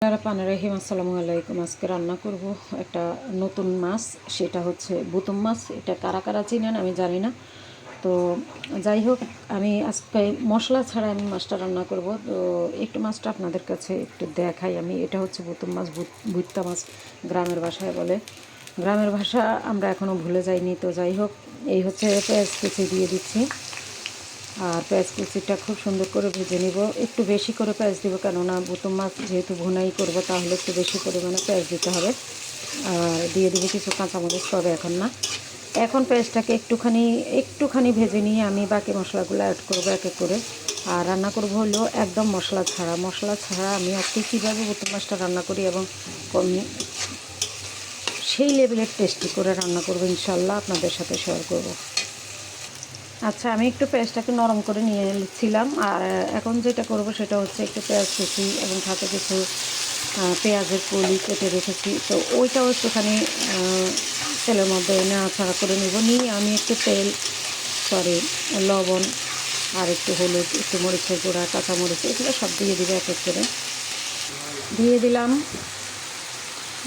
পানি রহিম আসসালামু আলাইকুম। আজকে রান্না করব একটা নতুন মাছ, সেটা হচ্ছে বুতুম মাছ। এটা কারা কারা চিনেন আমি জানি না। তো যাই হোক, আমি আজকে মশলা ছাড়া আমি মাছটা রান্না করব। তো একটু মাছটা আপনাদের কাছে একটু দেখাই আমি। এটা হচ্ছে বুতুম মাছ ভুত্তা মাছ, গ্রামের ভাষায় বলে। গ্রামের ভাষা আমরা এখনও ভুলে যাইনি। তো যাই হোক, এই হচ্ছে পেঁয়াজ কুচি দিয়ে দিচ্ছি। আর পেঁয়াজ কুচিটা খুব সুন্দর করে ভেজে নিব। একটু বেশি করে পেঁয়াজ দিব, কেননা বুতুম মাছ যেহেতু ভুনাই করব, তাহলে একটু বেশি পরিমাণে পেঁয়াজ দিতে হবে। আর দিয়ে দিব কিছু কাঁচামরিচ, তবে এখন না। এখন পেঁয়াজটাকে একটুখানি একটুখানি ভেজে নিয়ে আমি বাকি মশলাগুলো অ্যাড করব এক এক করে। আর রান্না করব হলো একদম মশলা ছাড়া। মশলা ছাড়া আমি আজকে কীভাবে বুতুম মাছটা রান্না করি এবং কম- সেই লেভেলের টেস্টি করে রান্না করব, ইনশাল্লাহ আপনাদের সাথে শেয়ার করব। আচ্ছা আমি একটু পেঁয়াজটাকে নরম করে নিয়ে ছিলাম আর এখন যেটা করব সেটা হচ্ছে একটু পেঁয়াজ কুচি এবং সাথে কিছু পেঁয়াজের কলি কেটে রেখেছি। তো ওইটাও একটুখানি তেলের মধ্যে নাড়াচাড়া করে নেব। নিয়ে আমি একটু তেল, সরি, লবণ আর একটু হলুদ, একটু মরিচের গুঁড়া, কাঁচামরিচ, এগুলো সব দিয়ে দিবে এক এক করে। দিয়ে দিলাম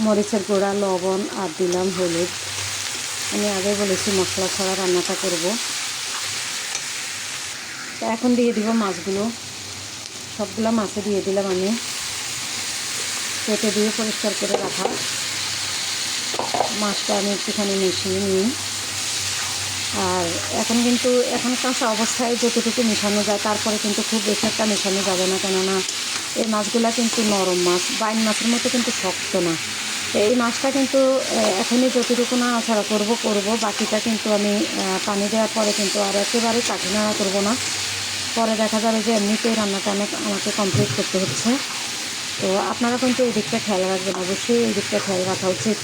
মরিচের গুঁড়া, লবণ আর দিলাম হলুদ। আমি আগে বলেছি মশলা ছাড়া রান্নাটা করব। তো এখন দিয়ে দিব মাছগুলো। সবগুলো মাছে দিয়ে দিলাম আমি। কেটে দিয়ে পরিষ্কার করে রাখা। মাছটা আমি একটুখানি মিশিয়ে নিই। আর এখন কিন্তু এখন কাঁচা অবস্থায় যতটুকু মেশানো যায়, তারপরে কিন্তু খুব বেশি একটা মেশানো যাবে না। কেননা এই মাছগুলো কিন্তু নরম মাছ, বাইন মাছের মতো কিন্তু শক্ত না। এই মাছটা কিন্তু এখনই যতটুকু না ছাড়া করব করব। বাকিটা কিন্তু আমি পানি দেওয়ার পরে কিন্তু আর একেবারে কাঠি নাড়া করব না। পরে দেখা যাবে যে এমনিতেই রান্নাটা অনেক আমাকে কমপ্লিট করতে হচ্ছে। তো আপনারা কিন্তু এই দিকটা খেয়াল রাখবেন অবশ্যই এই দিকটা খেয়াল রাখা উচিত।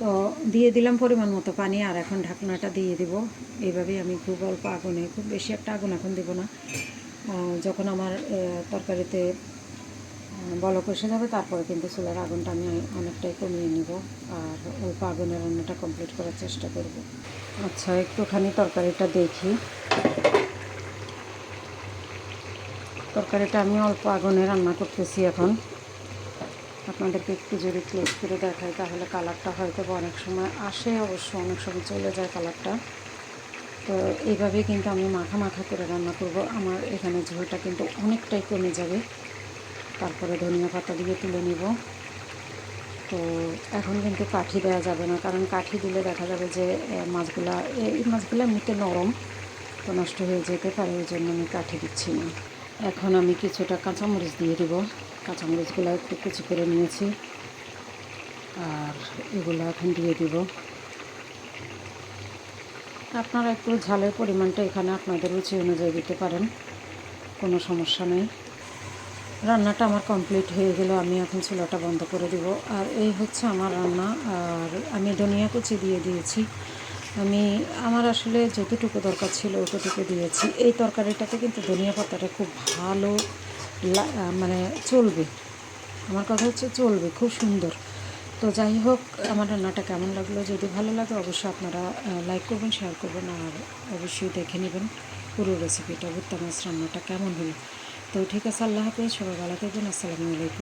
তো দিয়ে দিলাম পরিমাণ মতো পানি আর এখন ঢাকনাটা দিয়ে দিব। এইভাবেই আমি খুব অল্প আগুনে খুব বেশি একটা আগুন এখন দেবো না। যখন আমার তরকারিতে আহ, কষে যাবে তারপরে কিন্তু চুলার আগুনটা আমি অনেকটাই কমিয়ে নিব আর অল্প আগুনের রান্নাটা কমপ্লিট করার চেষ্টা করব। আচ্ছা একটুখানি তরকারিটা দেখি। তরকারিটা আমি অল্প আগুনে রান্না করতেছি এখন। আপনাদেরকে একটু যদি ক্লোজ করে দেখাই, তাহলে কালারটা হয়তো অনেক সময় আসে, অবশ্য অনেক সময় চলে যায় কালারটা তো এইভাবে কিন্তু আমি মাখা মাখা করে রান্না করব। আমার এখানে ঝোলটা কিন্তু অনেকটাই কমে যাবে। তারপরে ধনিয়া পাতা দিয়ে তুলে নিব। তো এখন কিন্তু কাঠি দেওয়া যাবে না, কারণ কাঠি দিলে দেখা যাবে যে মাছগুলা এই মাছগুলো এমনিতে নরম, তো নষ্ট হয়ে যেতে পারে, ওই জন্য আমি কাঠি দিচ্ছি না। এখন আমি কিছুটা কাঁচামরিচ দিয়ে দিব। কাঁচামরিচগুলো একটু কুচি করে নিয়েছি। আর এগুলো এখন দিয়ে দিব। আপনারা একটু ঝালের পরিমাণটা এখানে আপনাদের রুচি অনুযায়ী দিতে পারেন। কোনো সমস্যা নেই। রান্নাটা আমার কমপ্লিট হয়ে গেল আমি এখন চুলাটা বন্ধ করে দিব। আর এই হচ্ছে আমার রান্না। আর আমি ধনিয়া কুচি দিয়ে দিয়েছি। আমি, আমার আসলে যতটুকু দরকার ছিল অতটুকু দিয়েছি। এই তরকারিটাতে কিন্তু ধনিয়া পাতাটা খুব ভালো মানে চলবে। আমার কথা হচ্ছে চলবে, খুব সুন্দর। তো যাই হোক, আমার রান্নাটা কেমন লাগল? যদি ভালো লাগে অবশ্যই আপনারা লাইক করবেন শেয়ার করবেন, আর অবশ্যই দেখে নেবেন পুরো রেসিপিটা ভুট্টা মাছ রান্নাটা কেমন হলো। তো ঠিক আছে, আল্লাহ হাফেজ, সবাই ভালো থাকবেন, আসসালামু আলাইকুম।